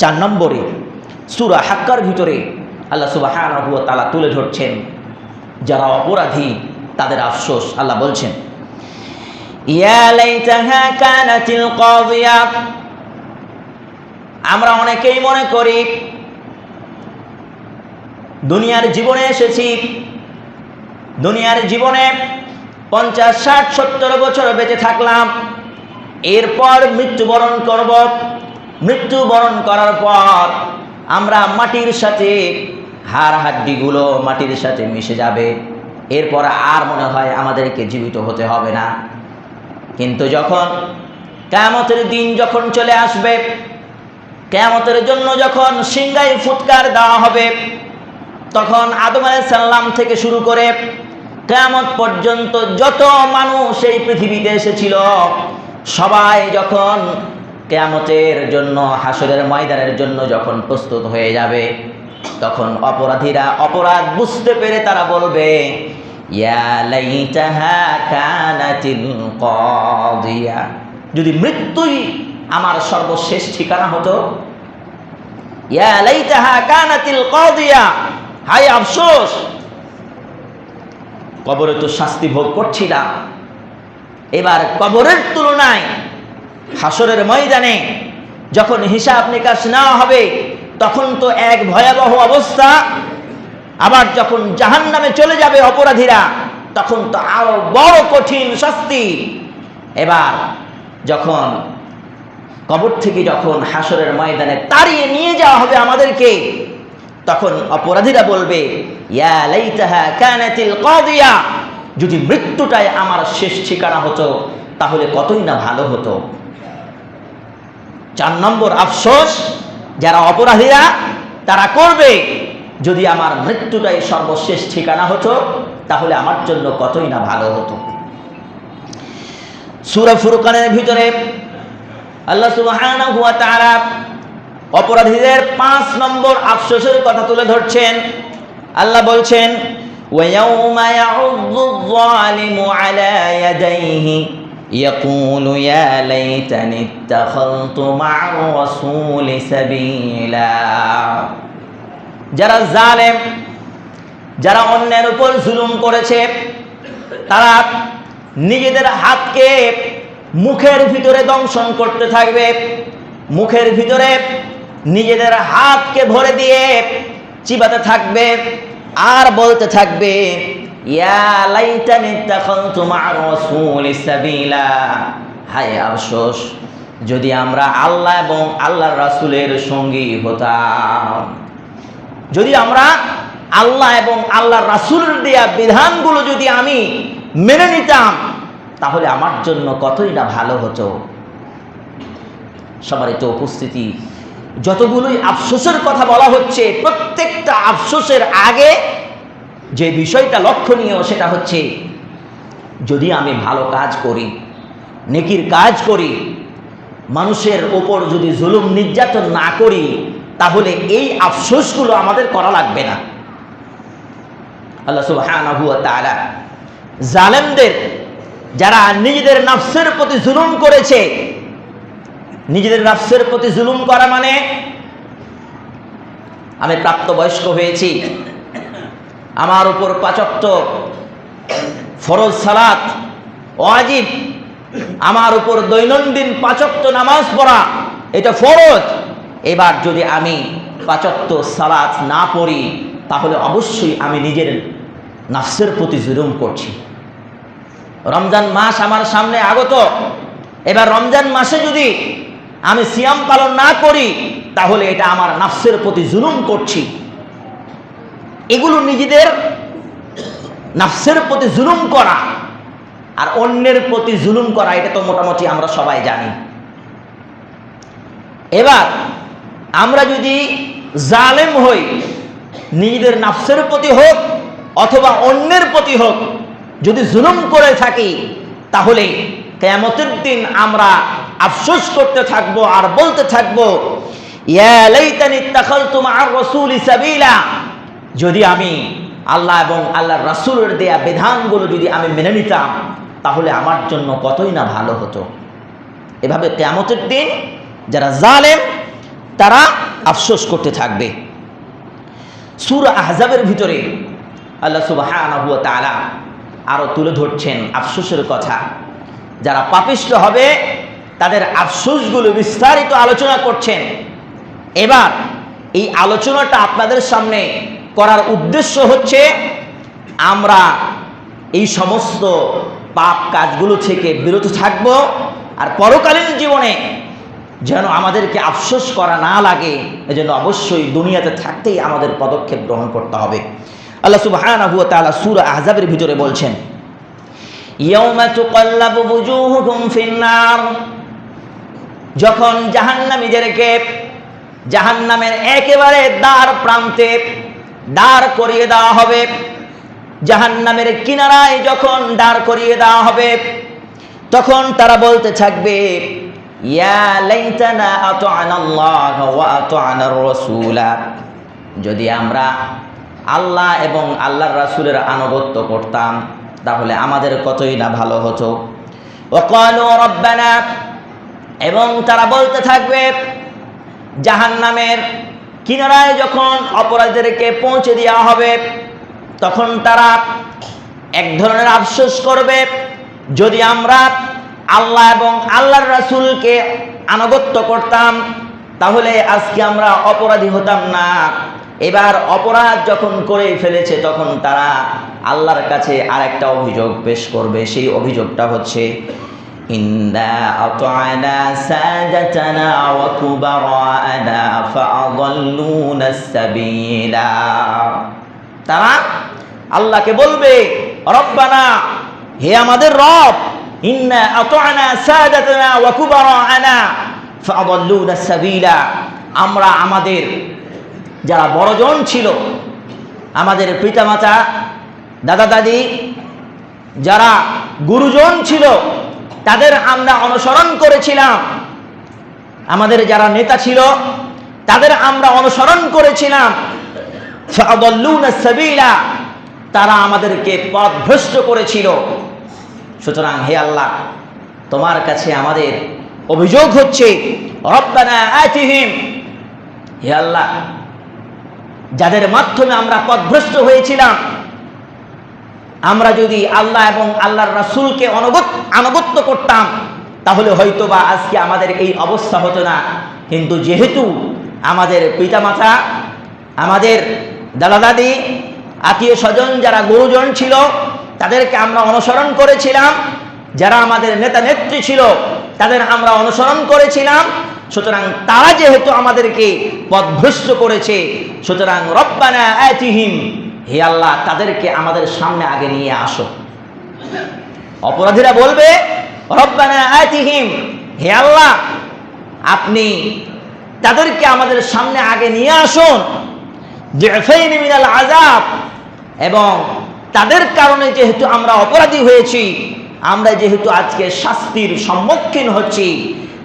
চার নম্বরে সুরা হাক্কার ভিতরে আল্লাহ সুবাহ তালা তুলে ধরছেন, যারা অপরাধী তাদের আফসোস আল্লাহ বলছেন আমরা অনেকেই মনে করি দুনিয়ার জীবনে এসেছি, দুনিয়ার জীবনে পঞ্চাশ, ষাট, সত্তর বছর বেঁচে থাকলাম, এরপর মৃত্যুবরণ করব মৃত্যুবরণ করার পর আমরা মাটির সাথে হাড় হাড্ডিগুলো মাটির সাথে মিশে যাবে। এরপর আর মনে হয় আমাদেরকে জীবিত হতে হবে না। কিন্তু যখন কেয়ামতের দিন যখন চলে আসবে, কেয়ামতের জন্য যখন সিংগাই ফুৎকার দেওয়া হবে, তখন আদম সাল্লাম থেকে শুরু করে কেয়ামত পর্যন্ত যত মানুষ এই পৃথিবীতে এসেছিল, সবাই যখন কেয়ামতের জন্য হাসরের ময়দানের জন্য যখন প্রস্তুত হয়ে যাবে, তখন অপরাধীরা অপরাধ বুঝতে পেরে তারা বলবে যদি মৃত্যুই আমার সর্বশেষ ঠিকানা হতো হাই আফসোস! কবরে তো শাস্তি ভোগ করছিলাম। এবার কবরের তুলনায় হাসরের ময়দানে যখন হিসাব নিকাশ নেওয়া হবে, তখন তো এক ভয়াবহ অবস্থা। আবার যখন জাহান নামে চলে যাবে অপরাধীরা, তখন তো আরও বড় কঠিন শাস্তি। এবার যখন কবর থেকে যখন হাসরের ময়দানে তাড়িয়ে নিয়ে যাওয়া হবে আমাদেরকে, তখন অপরাধীরা বলবে যদি মৃত্যুটাই আমার শেষ ঠিকানা হতো, তাহলে কতই না ভালো হতো। চার নম্বর আফসোস, যারা অপরাধীরা, তারা করবে। যদি আমার মৃত্যুটাই সর্বশেষ ঠিকানা হতো, তাহলে আমার জন্য কতই না ভালো হতো। সুরা ফুরকানের ভিতরে আল্লাহ হুয়া তারা অপরাধীদের পাঁচ নম্বর আফসোসের কথা তুলে ধরছেন। আল্লাহ বলছেন ওয়াউমায়া يعض الظالم على يديه يقول يا ليتني اتخذت مع الرسول سبيلا যারা জালেম যারা অন্যের উপর জুলুম করেছে তারা নিজেদের হাতকে মুখের ভিতরে দংশন করতে থাকবে মুখের ভিতরে নিজেদের হাতকে ভরে দিয়ে চিবাতে থাকবে আর বলতে থাকবে আফসোস, যদি আমরা আল্লাহ এবং আল্লাহর রাসূলের সঙ্গী হতাম। যদি আমরা আল্লাহ এবং আল্লাহর রাসূলের দেয়া বিধানগুলো যদি আমি মেনে নিতাম, তাহলে আমার জন্য কতই না ভালো হতো? সবারই তো উপস্থিতি। যতগুলোই আফসোসের কথা বলা হচ্ছে, প্রত্যেকটা আফসোসের আগে যে বিষয়টা লক্ষণীয় সেটা হচ্ছে, যদি আমি ভালো কাজ করি, নেকির কাজ করি, মানুষের ওপর যদি জুলুম নির্যাতন না করি, তাহলে এই আফসোসগুলো আমাদের করা লাগবে না। আল্লাহ সুবহানাহু ওয়া তাআলা জালেমদের, যারা নিজেদের নফসের প্রতি জুলুম করেছে, নিজেদের নফসের প্রতি জুলুম করা মানে আমি প্রাপ্তবয়স্ক হয়েছি আমার উপর পাচক্ত, ফরজ সালাত, ওয়াজিব, আমার উপর দৈনন্দিন পাচক্ত নামাজ পড়া, এটা ফরজ। এবার যদি আমি পাচক্ত সালাত না পড়ি, তাহলে অবশ্যই আমি নিজের নাফসের প্রতি জুলুম করছি। রমজান মাস আমার সামনে আগত। এবার রমজান মাসে যদি আমি সিয়াম পালন না করি, তাহলে এটা আমার নাফসের প্রতি জুলুম করছি। এগুলো নিজেদের নাফসের প্রতি জুলুম করা আর অন্যের প্রতি জুলুম করা, এটা তো মোটামুটি আমরা সবাই জানি। এবার আমরা যদি জালেম হই, নিজেদের নাফসের প্রতি হোক অথবা অন্যের প্রতি হোক, যদি জুলুম করে থাকি, তাহলে কেয়ামতের দিন আমরা আফসোস করতে থাকব আর বলতে থাকব, ইয়া লাইতানি ইত্তাখালতু মা'আর রাসূলি যদি আমি আল্লাহ এবং আল্লাহ রাসূলের দেয়া বিধানগুলো যদি আমি মেনে নিতাম, তাহলে আমার জন্য কতই না ভালো হতো। এভাবে কেয়ামতের দিন যারা জালেম, তারা আফসোস করতে থাকবে। সুর আহজাবের ভিতরে আল্লাহ সুবাহানহু তাআলা আরও তুলে ধরছেন আফসোসের কথা। যারা পাপিষ্ট হবে, তাদের আফসোসগুলো বিস্তারিত আলোচনা করছেন। এবার এই আলোচনাটা আপনাদের সামনে করার উদ্দেশ্য হচ্ছে আমরা এই সমস্ত পাপ কাজগুলো থেকে বিরত থাকব আর পরকালীন জীবনে যেন আমাদেরকে আফসোস করা না লাগে, এজন্য অবশ্যই দুনিয়াতে থাকতেই আমাদের পদক্ষেপ গ্রহণ করতে হবে। আল্লাহ সুবহানাহু ওয়া তাআলা সূরা আহজাবের ভিতরে বলছেন যখন জাহান্নামীদেরকে জাহান্নামের একেবারে দ্বার প্রান্তে দাঁড় করিয়ে দেওয়া হবে। জাহান্নামের কিনারায় যখন দাঁড় করিয়ে দেওয়া হবে, তখন তারা বলতে থাকবে যদি আমরা আল্লাহ এবং আল্লাহর রাসূলের আনুগত্য করতাম, তাহলে আমাদের কতই না ভালো হতো। এবং তারা বলতে থাকবে, জাহান্নামের কিনারায় যখন অপরাধীদেরকে পৌঁছে দেওয়া হবে, তখন তারা এক ধরনের আফসোস করবে। যদি আমরা আল্লাহ এবং আল্লাহর রাসূলকে আনুগত্য করতাম, তাহলে আজকে আমরা অপরাধী হতাম না। এবার অপরাধ যখন করে ফেলেছে, তখন তারা আল্লাহর কাছে আরেকটা অভিযোগ পেশ করবে। সেই অভিযোগটা হচ্ছে আতআনা সাদাতানা ওয়া কুবারানা ফাআদাল্লুনা সাবিলা তারা আল্লাহকে বলবে, রব্বানা, হে আমাদের রব, ইন্না আতআনা সাদাতানা ওয়া কুবারানা ফাআদাল্লুনা সাবিলা। আমরা আমাদের যারা বড়জন ছিল, আমাদের পিতামাতা দাদা দাদি যারা গুরুজন ছিল তাদের আমরা অনুসরণ করেছিলাম। আমাদের যারা নেতা ছিল, তাদের আমরা অনুসরণ করেছিলাম। তারা আমাদেরকে পথভ্রষ্ট করেছিল। সুতরাং হে আল্লাহ, তোমার কাছে আমাদের অভিযোগ হচ্ছে হে আল্লাহ, যাদের মাধ্যমে আমরা পথভ্রষ্ট হয়েছিলাম আমরা যদি আল্লাহ এবং আল্লাহর রাসুলকে অনগত আনুগত্য করতাম, তাহলে হয়তো বা আজকে আমাদের এই অবস্থা হতো না। কিন্তু যেহেতু আমাদের পিতামাতা, আমাদের দাদা দাদি আত্মীয় স্বজন যারা গুরুজন ছিল, তাদেরকে আমরা অনুসরণ করেছিলাম। যারা আমাদের নেতা নেত্রী ছিল, তাদের আমরা অনুসরণ করেছিলাম। সুতরাং তারা যেহেতু আমাদেরকে পথভ্রষ্ট করেছে, সুতরাং রব্বানা আতিহিম হে আল্লাহ, তাদেরকে আমাদের সামনে আগে নিয়ে আসো। অপরাধীরা বলবে, রব্বানা হে আল্লাহ, আপনি তাদেরকে আমাদের সামনে আগে নিয়ে আসুন। মিনাল আজাব এবং তাদের কারণে যেহেতু আমরা অপরাধী হয়েছি, আমরা যেহেতু আজকে শাস্তির সম্মুখীন হচ্ছি,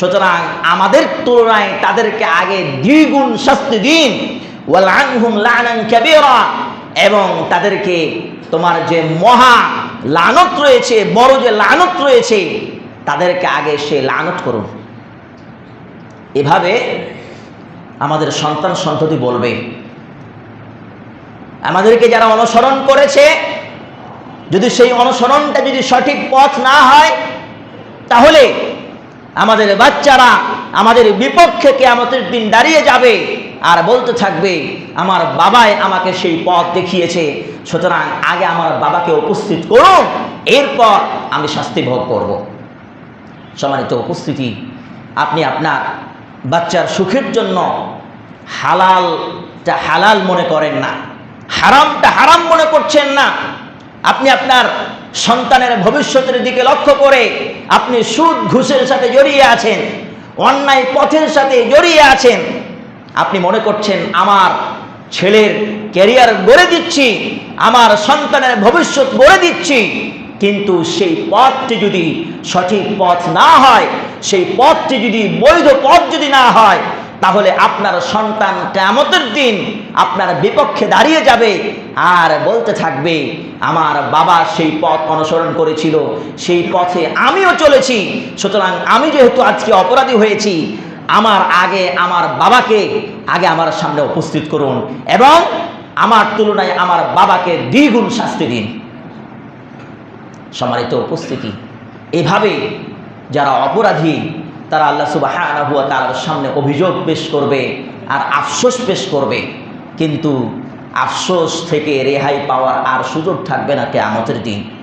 সুতরাং আমাদের তুলনায় তাদেরকে আগে দ্বিগুণ শাস্তি দিন। ওয়াল আনহুম লানান কাবীরা এবং তাদেরকে তোমার যে মহা লানত রয়েছে, বড় যে লানত রয়েছে, তাদেরকে আগে সে লানত করুন। এভাবে আমাদের সন্তান সন্ততি বলবে। আমাদেরকে যারা অনুসরণ করেছে, যদি সেই অনুসরণটা যদি সঠিক পথ না হয়, তাহলে আমাদের বাচ্চারা আমাদের বিপক্ষে কেয়ামতের দিন দাঁড়িয়ে যাবে। আর বলতে থাকবে, আমার বাবাই আমাকে সেই পথ দেখিয়েছে। সুতরাং আগে আমার বাবাকে উপস্থিত করুন, এরপর আমি শাস্তি ভোগ করব। সম্মানিত উপস্থিতি, আপনি আপনার বাচ্চার সুখের জন্য হালালটা হালাল মনে করেন না হারামটা হারাম মনে করছেন না। আপনি আপনার সন্তানের ভবিষ্যতের দিকে লক্ষ্য করে আপনি সুদ, ঘুষের সাথে জড়িয়ে আছেন, অন্যায় পথের সাথে জড়িয়ে আছেন আপনি মনে করছেন আমার ছেলের ক্যারিয়ার গড়ে দিচ্ছি, আমার সন্তানের ভবিষ্যৎ গড়ে দিচ্ছি, কিন্তু সেই পথটি যদি সঠিক পথ না হয়, সেই পথটি যদি বৈধ পথ যদি না হয়, তাহলে আপনার সন্তান কেমতের দিন আপনার বিপক্ষে দাঁড়িয়ে যাবে আর বলতে থাকবে, আমার বাবা সেই পথ অনুসরণ করেছিল, সেই পথে আমিও চলেছি, সুতরাং আমি যেহেতু আজকে অপরাধী হয়েছি আমার আগে আমার বাবাকে আগে আমার সামনে উপস্থিত করুন এবং আমার তুলনায় আমার বাবাকে দ্বিগুণ শাস্তি দিন। সম্মানিত উপস্থিতি, এভাবে যারা অপরাধী, তারা আল্লাহ সুবাহ তার সামনে অভিযোগ পেশ করবে আর আফসোস পেশ করবে। কিন্তু আফসোস থেকে রেহাই পাওয়ার আর সুযোগ থাকবে না কেয়ামতের দিন।